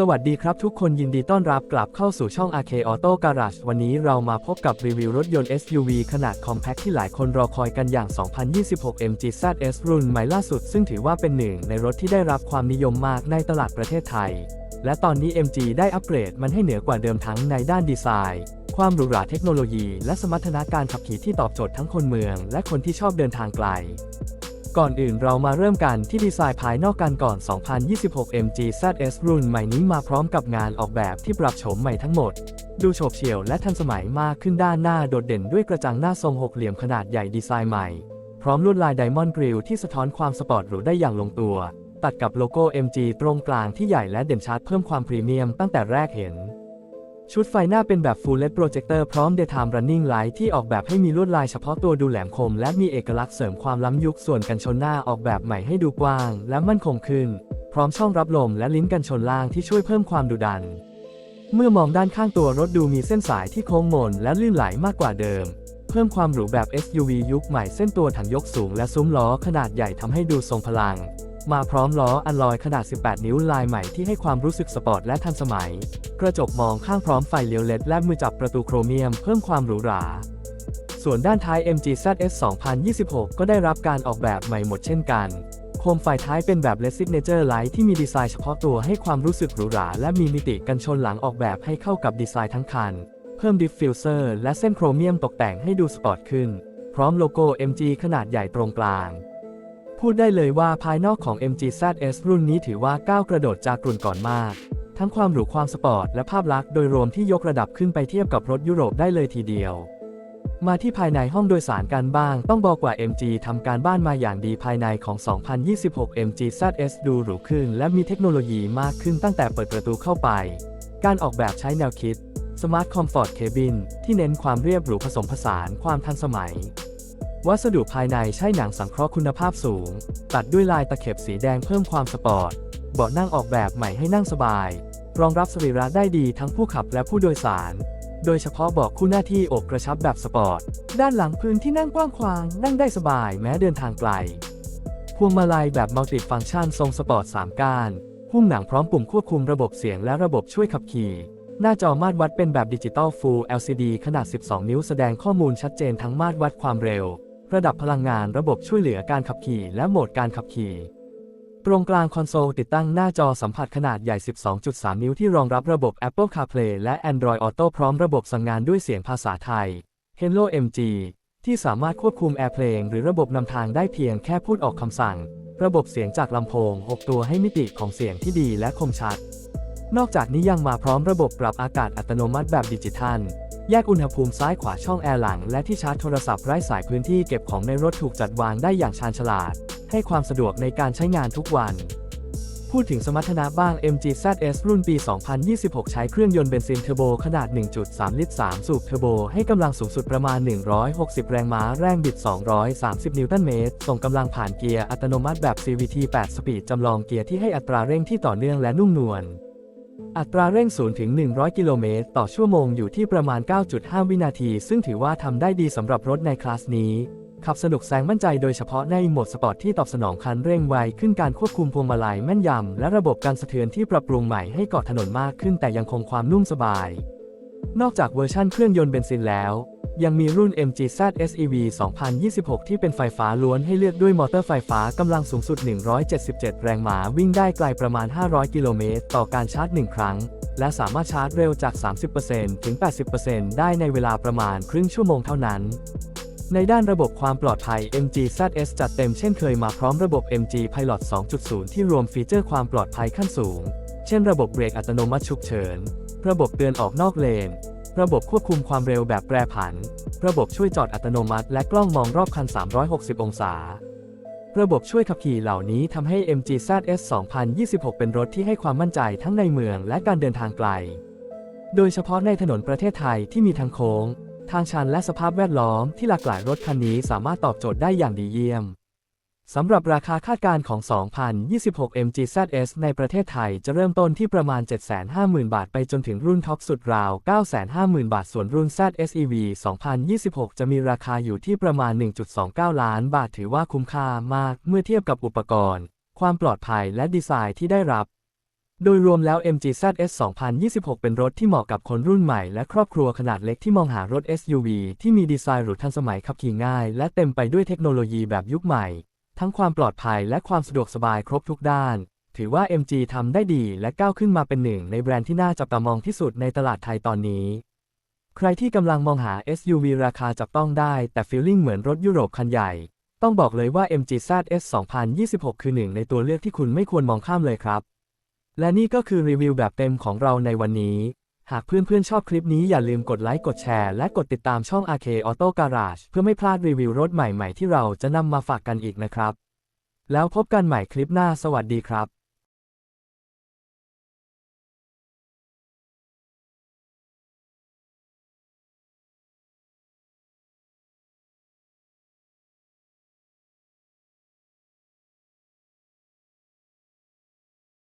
สวัสดีครับทุกคนยินดีต้อนรับกลับเข้าสู่ช่อง RK Auto Garage วันนี้เรามาพบกับรีวิวรถยนต์ SUV ขนาด Compact ที่หลายคนรอคอยกันอย่าง 2026 MG ZS รุ่นใหม่ล่าสุด ซึ่งถือว่าเป็นหนึ่งในรถที่ได้รับความนิยมมากในตลาดประเทศไทย และตอนนี้ MG ได้อัปเกรดมันให้เหนือกว่าเดิมทั้งในด้านดีไซน์ ความหรูหราเทคโนโลยี และสมรรถนะการขับขี่ที่ตอบโจทย์ทั้งคนเมือง และคนที่ชอบเดินทางไกล ก่อนอื่นเรามาเริ่มกันที่ดีไซน์ภายนอกกันก่อน 2026 MG ZS รุ่นใหม่นี้มาพร้อมกับงานออกแบบที่ปรับโฉมใหม่ทั้งหมด ดูโฉบเฉี่ยวและทันสมัยมากขึ้นด้านหน้าโดดเด่นด้วยกระจังหน้าทรงหกเหลี่ยมขนาดใหญ่ดีไซน์ใหม่ พร้อมลวดลายไดมอนด์กริลที่สะท้อนความสปอร์ตหรูได้อย่างลงตัว ตัดกับโลโก้ MG ตรงกลางที่ใหญ่และเด่นชัดเพิ่มความพรีเมียมตั้งแต่แรกเห็น ชุดไฟหน้าเป็นแบบ Full LED Projector พร้อม Daytime Running Light ที่ออกแบบให้มีลวดลายเฉพาะตัวดูแหลมคม และมีเอกลักษณ์เสริมความล้ำยุคส่วนกันชนหน้าออกแบบใหม่ให้ดูกว้าง และมั่นคงขึ้น พร้อมช่องรับลมและลิ้นกันชนล่างที่ช่วยเพิ่มความดุดัน เมื่อมองด้านข้างตัวรถดูมีเส้นสายที่โค้งมนและลื่นไหลมากกว่าเดิม เพิ่มความหรูแบบ SUV ยุคใหม่เส้นตัวถังยกสูงและซุ้มล้อขนาดใหญ่ทำให้ดูทรงพลัง มาพร้อมล้ออัลลอยขนาด 18 นิ้วลายใหม่ที่ให้ความรู้สึกสปอร์ตและทันสมัย กระจกมองข้างพร้อมไฟเลี้ยวเลดและมือจับประตูโครเมียมเพิ่มความหรูหรา ส่วนด้านท้าย MG ZS 2026 ก็ได้รับการออกแบบใหม่หมดเช่นกันโคมไฟท้ายเป็นแบบ LED Signature Light ที่มีดีไซน์เฉพาะตัวให้ความรู้สึกหรูหราและมีมิติกันชนหลังออกแบบให้เข้ากับดีไซน์ทั้งคัน เพิ่มดิฟฟิวเซอร์และเส้นโครเมียมตกแต่งให้ดูสปอร์ตขึ้น พร้อมโลโก้ MG ขนาดใหญ่ตรงกลาง พูดได้เลยว่าภายนอกของ MG ZS รุ่นนี้ถือว่าก้าวกระโดดจากรุ่นก่อนมาก ทั้งความหรูความสปอร์ตและภาพลักษณ์โดยรวมที่ยกระดับขึ้นไปเทียบกับรถยุโรปได้เลยทีเดียว มาที่ภายในห้องโดยสารกันบ้าง ต้องบอกว่า MG ทำการบ้านมาอย่างดีภายในของ 2026 MG ZS ดูหรูขึ้น และมีเทคโนโลยีมากขึ้นตั้งแต่เปิดประตูเข้าไป การออกแบบใช้แนวคิด Smart Comfort Cabin ที่เน้นความเรียบหรูผสมผสานความทันสมัย วัสดุภายในใช้หนังสังเคราะห์คุณภาพสูง ตัดด้วยลายตะเข็บสีแดงเพิ่มความสปอร์ต เบาะนั่งออกแบบใหม่ให้นั่งสบาย รองรับสรีระได้ดีทั้งผู้ขับและผู้โดยสาร โดยเฉพาะเบาะคู่หน้าที่อกกระชับแบบสปอร์ต ด้านหลังพื้นที่นั่งกว้างขวาง นั่งได้สบายแม้เดินทางไกล พวงมาลัยแบบมัลติฟังชันทรงสปอร์ต3ก้านหุ้มหนังพร้อมปุ่มควบคุมระบบเสียงและระบบช่วยขับขี่หน้าจอมาตรวัดเป็นแบบดิจิตอล Full LCD ขนาด 12 นิ้วแสดงข้อมูลชัดเจนทั้งมาตรวัดความเร็ว ระดับพลังงานระบบช่วยเหลือการขับขี่และโหมดการขับขี่ ตรงกลางคอนโซลติดตั้งหน้าจอสัมผัสขนาดใหญ่ 12.3 นิ้วที่รองรับระบบ Apple CarPlay และ Android Auto พร้อมระบบสั่งงานด้วยเสียงภาษาไทย Hello MG ที่สามารถควบคุม AirPlay หรือระบบนำทางได้เพียงแค่พูดออกคำสั่ง ระบบเสียงจากลำโพง 6 ตัวให้มิติของเสียงที่ดีและคมชัด นอกจากนี้ยังมาพร้อมระบบปรับอากาศอัตโนมัติแบบดิจิทัล แยกอุณหภูมิซ้ายขวาช่องแอร์หลัง และที่ชาร์จโทรศัพท์ไร้สายพื้นที่เก็บของในรถถูกจัดวางได้อย่างชาญฉลาด ให้ความสะดวกในการใช้งานทุกวัน พูดถึงสมรรถนะบ้าง MG ZS รุ่นปี 2026 ใช้เครื่องยนต์เบนซินเทอร์โบขนาด 1.3 ลิตร 3 สูบเทอร์โบ ให้กำลังสูงสุดประมาณ 160 แรงม้า แรงบิด 230 นิวตันเมตร ส่งกำลังผ่านเกียร์อัตโนมัติแบบ CVT 8 สปีดจำลองเกียร์ที่ให้อัตราเร่งที่ต่อเนื่องและนุ่มนวล อัตราเร่ง 0 ถึง 100 กิโลเมตร ต่อชั่วโมงอยู่ที่ประมาณ 9.5 วินาที ซึ่งถือว่าทำได้ดีสำหรับรถในคลาสนี้ ขับสนุกแซงมั่นใจโดยเฉพาะในโหมดสปอร์ตที่ตอบสนองคันเร่งไว ขึ้นการควบคุมพวงมาลัยแม่นยำ และระบบการสะเทือนที่ปรับปรุงใหม่ให้เกาะถนนมากขึ้นแต่ยังคงความนุ่มสบาย นอกจากเวอร์ชั่นเครื่องยนต์เบนซินแล้ว ยังมีรุ่น MG ZS EV 2026 ที่เป็นไฟฟ้าล้วนให้เลือกด้วยมอเตอร์ไฟฟ้ากำลังสูงสุด 177 แรงม้าวิ่งได้ไกลประมาณ 500 กิโลเมตร ต่อการชาร์จ 1 ครั้ง และสามารถชาร์จเร็วจาก 30%ถึง 80%ได้ในเวลาประมาณครึ่งชั่วโมงเท่านั้นในด้านระบบความปลอดภัย MG ZS จัดเต็มเช่นเคยมาพร้อมระบบ MG Pilot 2.0 ที่รวมฟีเจอร์ความปลอดภัยขั้นสูง เช่นระบบเบรกอัตโนมัติฉุกเฉิน ระบบเตือนออกนอกเลน ระบบควบคุมความเร็วแบบแปรผัน ระบบช่วยจอดอัตโนมัติ และกล้องมองรอบคัน 360 องศา ระบบช่วยขับขี่เหล่านี้ทำให้ MG ZS 2026 เป็นรถที่ให้ความมั่นใจทั้งในเมืองและการเดินทางไกล โดยเฉพาะในถนนประเทศไทยที่มีทั้งโค้ง ทางชันและสภาพแวดล้อมที่หลากหลายรถคันนี้สามารถตอบโจทย์ได้อย่างดีเยี่ยม สำหรับราคาคาดการณ์ของ 2026 MG ZS ในประเทศไทยจะเริ่มต้นที่ประมาณ 750,000 บาทไปจนถึงรุ่นท็อปสุดราว 950,000 บาท ส่วนรุ่น ZS EV 2026 จะมีราคาอยู่ที่ประมาณ 1.29 ล้านบาทถือว่าคุ้มค่ามากเมื่อเทียบกับอุปกรณ์ ความปลอดภัยและดีไซน์ที่ได้รับ โดยรวมแล้ว MG ZS 2026 เป็นรถที่เหมาะกับคนรุ่นใหม่และครอบครัวขนาดเล็กที่มองหารถ SUV ที่มีดีไซน์หรูทันสมัยขับขี่ง่าย และเต็มไปด้วยเทคโนโลยีแบบยุคใหม่ ทั้งความปลอดภัยและความสะดวกสบายครบทุกด้าน ถือว่า MG ทำได้ดีและก้าวขึ้นมาเป็นหนึ่งในแบรนด์ที่น่าจับตามองที่สุดในตลาดไทยตอนนี้ ใครที่กำลังมองหา SUV ราคาจับต้องได้ แต่ฟีลลิ่งเหมือนรถยุโรปคันใหญ่ ต้องบอกเลยว่า MG ZS 2026 คือหนึ่งในตัวเลือกที่คุณไม่ควรมองข้ามเลยครับ และนี่ก็คือรีวิวแบบเต็มของเราในวันนี้ หากเพื่อนๆชอบคลิปนี้อย่าลืมกดไลค์กดแชร์และกดติดตามช่อง RK Auto Garage เพื่อไม่พลาดรีวิวรถใหม่ๆที่เราจะนำมาฝากกันอีกนะครับ แล้วพบกันใหม่คลิปหน้าสวัสดีครับ